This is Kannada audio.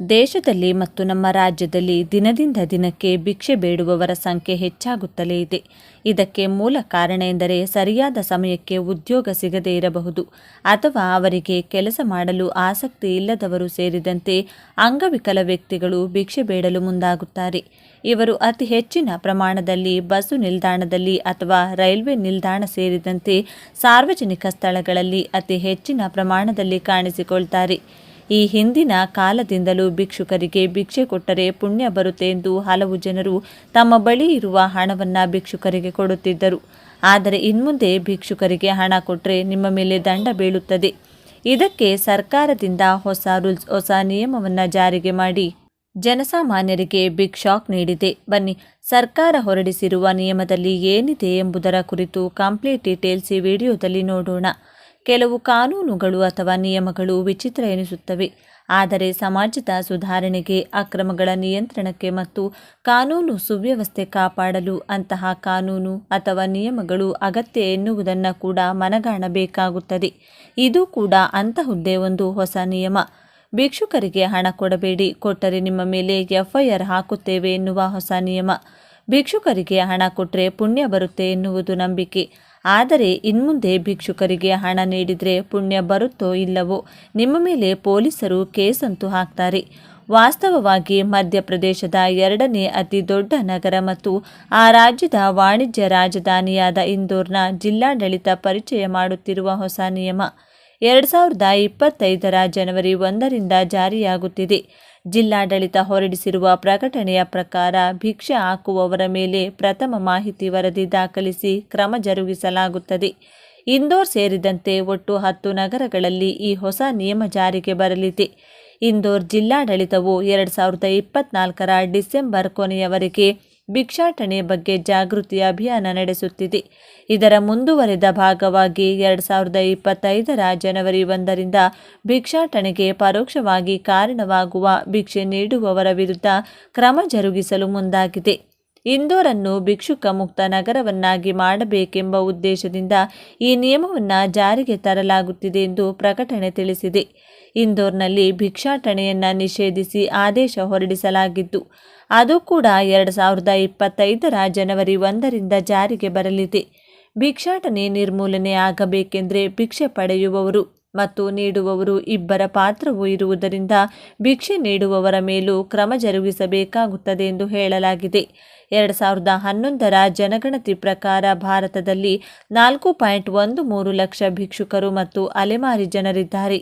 ದೇಶದಲ್ಲಿ ಮತ್ತು ನಮ್ಮ ರಾಜ್ಯದಲ್ಲಿ ದಿನದಿಂದ ದಿನಕ್ಕೆ ಭಿಕ್ಷೆ ಬೇಡುವವರ ಸಂಖ್ಯೆ ಹೆಚ್ಚಾಗುತ್ತಲೇ ಇದೆ. ಇದಕ್ಕೆ ಮೂಲ ಕಾರಣ ಎಂದರೆ ಸರಿಯಾದ ಸಮಯಕ್ಕೆ ಉದ್ಯೋಗ ಸಿಗದೇ ಇರಬಹುದು. ಅಥವಾ ಅವರಿಗೆ ಕೆಲಸ ಮಾಡಲು ಆಸಕ್ತಿ ಇಲ್ಲದವರು ಸೇರಿದಂತೆ ಅಂಗವಿಕಲ ವ್ಯಕ್ತಿಗಳು ಭಿಕ್ಷೆ ಬೇಡಲು ಮುಂದಾಗುತ್ತಾರೆ. ಇವರು ಅತಿ ಹೆಚ್ಚಿನ ಪ್ರಮಾಣದಲ್ಲಿ ಬಸ್ಸು ನಿಲ್ದಾಣದಲ್ಲಿ ಅಥವಾ ರೈಲ್ವೆ ನಿಲ್ದಾಣ ಸೇರಿದಂತೆ ಸಾರ್ವಜನಿಕ ಸ್ಥಳಗಳಲ್ಲಿ ಅತಿ ಹೆಚ್ಚಿನ ಪ್ರಮಾಣದಲ್ಲಿ ಕಾಣಿಸಿಕೊಳ್ತಾರೆ. ಈ ಹಿಂದಿನ ಕಾಲದಿಂದಲೂ ಭಿಕ್ಷುಕರಿಗೆ ಭಿಕ್ಷೆ ಕೊಟ್ಟರೆ ಪುಣ್ಯ ಬರುತ್ತೆ ಎಂದು ಹಲವು ಜನರು ತಮ್ಮ ಬಳಿ ಇರುವ ಹಣವನ್ನು ಭಿಕ್ಷುಕರಿಗೆ ಕೊಡುತ್ತಿದ್ದರು. ಆದರೆ ಇನ್ಮುಂದೆ ಭಿಕ್ಷುಕರಿಗೆ ಹಣ ಕೊಟ್ಟರೆ ನಿಮ್ಮ ಮೇಲೆ ದಂಡ ಬೀಳುತ್ತದೆ. ಇದಕ್ಕೆ ಸರ್ಕಾರದಿಂದ ಹೊಸ ರೂಲ್ಸ್, ಹೊಸ ನಿಯಮವನ್ನು ಜಾರಿಗೆ ಮಾಡಿ ಜನಸಾಮಾನ್ಯರಿಗೆ ಬಿಗ್ ಶಾಕ್ ನೀಡಿದೆ. ಬನ್ನಿ, ಸರ್ಕಾರ ಹೊರಡಿಸಿರುವ ನಿಯಮದಲ್ಲಿ ಏನಿದೆ ಎಂಬುದರ ಕುರಿತು ಕಂಪ್ಲೀಟ್ ಡೀಟೇಲ್ಸ್ ಈ ವಿಡಿಯೋದಲ್ಲಿ ನೋಡೋಣ. ಕೆಲವು ಕಾನೂನುಗಳು ಅಥವಾ ನಿಯಮಗಳು ವಿಚಿತ್ರ ಎನಿಸುತ್ತವೆ. ಆದರೆ ಸಮಾಜದ ಸುಧಾರಣೆಗೆ, ಅಕ್ರಮಗಳ ನಿಯಂತ್ರಣಕ್ಕೆ ಮತ್ತು ಕಾನೂನು ಸುವ್ಯವಸ್ಥೆ ಕಾಪಾಡಲು ಅಂತಹ ಕಾನೂನು ಅಥವಾ ನಿಯಮಗಳು ಅಗತ್ಯ ಎನ್ನುವುದನ್ನು ಕೂಡ ಮನಗಾಣಬೇಕಾಗುತ್ತದೆ. ಇದು ಕೂಡ ಅಂತಹುದ್ದೇ ಒಂದು ಹೊಸ ನಿಯಮ. ಭಿಕ್ಷುಕರಿಗೆ ಹಣ ಕೊಡಬೇಡಿ, ಕೊಟ್ಟರೆ ನಿಮ್ಮ ಮೇಲೆ ಎಫ್ಐಆರ್ ಹಾಕುತ್ತೇವೆ ಎನ್ನುವ ಹೊಸ ನಿಯಮ. ಭಿಕ್ಷುಕರಿಗೆ ಹಣ ಕೊಟ್ಟರೆ ಪುಣ್ಯ ಬರುತ್ತೆ ಎನ್ನುವುದು ನಂಬಿಕೆ. ಆದರೆ ಇನ್ಮುಂದೆ ಭಿಕ್ಷುಕರಿಗೆ ಹಣ ನೀಡಿದರೆ ಪುಣ್ಯ ಬರುತ್ತೋ ಇಲ್ಲವೋ, ನಿಮ್ಮ ಮೇಲೆ ಪೊಲೀಸರು ಕೇಸಂತೂ ಹಾಕ್ತಾರೆ. ವಾಸ್ತವವಾಗಿ ಮಧ್ಯಪ್ರದೇಶದ ಎರಡನೇ ಅತಿ ದೊಡ್ಡ ನಗರ ಮತ್ತು ಆ ರಾಜ್ಯದ ವಾಣಿಜ್ಯ ರಾಜಧಾನಿಯಾದ ಇಂದೋರ್ನ ಜಿಲ್ಲಾಡಳಿತ ಪರಿಚಯ ಮಾಡುತ್ತಿರುವ ಹೊಸ ನಿಯಮ. ಎರಡು ಸಾವಿರದ ಇಪ್ಪತ್ತೈದರ ಜನವರಿ ಒಂದರಿಂದ ಜಾರಿಯಾಗುತ್ತಿದೆ. ಜಿಲ್ಲಾಡಳಿತ ಹೊರಡಿಸಿರುವ ಪ್ರಕಟಣೆಯ ಪ್ರಕಾರ ಭಿಕ್ಷೆ ಹಾಕುವವರ ಮೇಲೆ ಪ್ರಥಮ ಮಾಹಿತಿ ವರದಿ ದಾಖಲಿಸಿ ಕ್ರಮ ಜರುಗಿಸಲಾಗುತ್ತದೆ. ಇಂದೋರ್ ಸೇರಿದಂತೆ ಒಟ್ಟು ಹತ್ತು ನಗರಗಳಲ್ಲಿ ಈ ಹೊಸ ನಿಯಮ ಜಾರಿಗೆ ಬರಲಿದೆ. ಇಂದೋರ್ ಜಿಲ್ಲಾಡಳಿತವು ಎರಡು ಸಾವಿರದ ಇಪ್ಪತ್ನಾಲ್ಕರ ಡಿಸೆಂಬರ್ ಕೊನೆಯವರೆಗೆ ಭಿಕ್ಷಾಟನೆ ಬಗ್ಗೆ ಜಾಗೃತಿ ಅಭಿಯಾನ ನಡೆಸುತ್ತಿದೆ. ಇದರ ಮುಂದುವರೆದ ಭಾಗವಾಗಿ ಎರಡು ಸಾವಿರದ ಇಪ್ಪತ್ತೈದರ ಜನವರಿ ಒಂದರಿಂದ ಭಿಕ್ಷಾಟನೆಗೆ ಪರೋಕ್ಷವಾಗಿ ಕಾರಣವಾಗುವ ಭಿಕ್ಷೆ ನೀಡುವವರ ವಿರುದ್ಧ ಕ್ರಮ ಜರುಗಿಸಲು ಮುಂದಾಗಿದೆ. ಇಂದೋರನ್ನು ಭಿಕ್ಷುಕ ಮುಕ್ತ ನಗರವನ್ನಾಗಿ ಮಾಡಬೇಕೆಂಬ ಉದ್ದೇಶದಿಂದ ಈ ನಿಯಮವನ್ನು ಜಾರಿಗೆ ತರಲಾಗುತ್ತಿದೆ ಎಂದು ಪ್ರಕಟಣೆ ತಿಳಿಸಿದೆ. ಇಂದೋರ್ನಲ್ಲಿ ಭಿಕ್ಷಾಟನೆಯನ್ನು ನಿಷೇಧಿಸಿ ಆದೇಶ ಹೊರಡಿಸಲಾಗಿದ್ದು, ಅದು ಕೂಡ ಎರಡು ಸಾವಿರದ ಇಪ್ಪತ್ತೈದರ ಜನವರಿ ಒಂದರಿಂದ ಜಾರಿಗೆ ಬರಲಿದೆ. ಭಿಕ್ಷಾಟನೆ ನಿರ್ಮೂಲನೆ ಆಗಬೇಕೆಂದರೆ ಭಿಕ್ಷೆ ಪಡೆಯುವವರು ಮತ್ತು ನೀಡುವವರು ಇಬ್ಬರ ಪಾತ್ರವೂ ಇರುವುದರಿಂದ ಭಿಕ್ಷೆ ನೀಡುವವರ ಮೇಲೂ ಕ್ರಮ ಜರುಗಿಸಬೇಕಾಗುತ್ತದೆ ಎಂದು ಹೇಳಲಾಗಿದೆ. ಎರಡು ಸಾವಿರದ ಹನ್ನೊಂದರ ಜನಗಣತಿ ಪ್ರಕಾರ ಭಾರತದಲ್ಲಿ ನಾಲ್ಕು ಪಾಯಿಂಟ್ ಒಂದು ಮೂರು ಲಕ್ಷ ಭಿಕ್ಷುಕರು ಮತ್ತು ಅಲೆಮಾರಿ ಜನರಿದ್ದಾರೆ.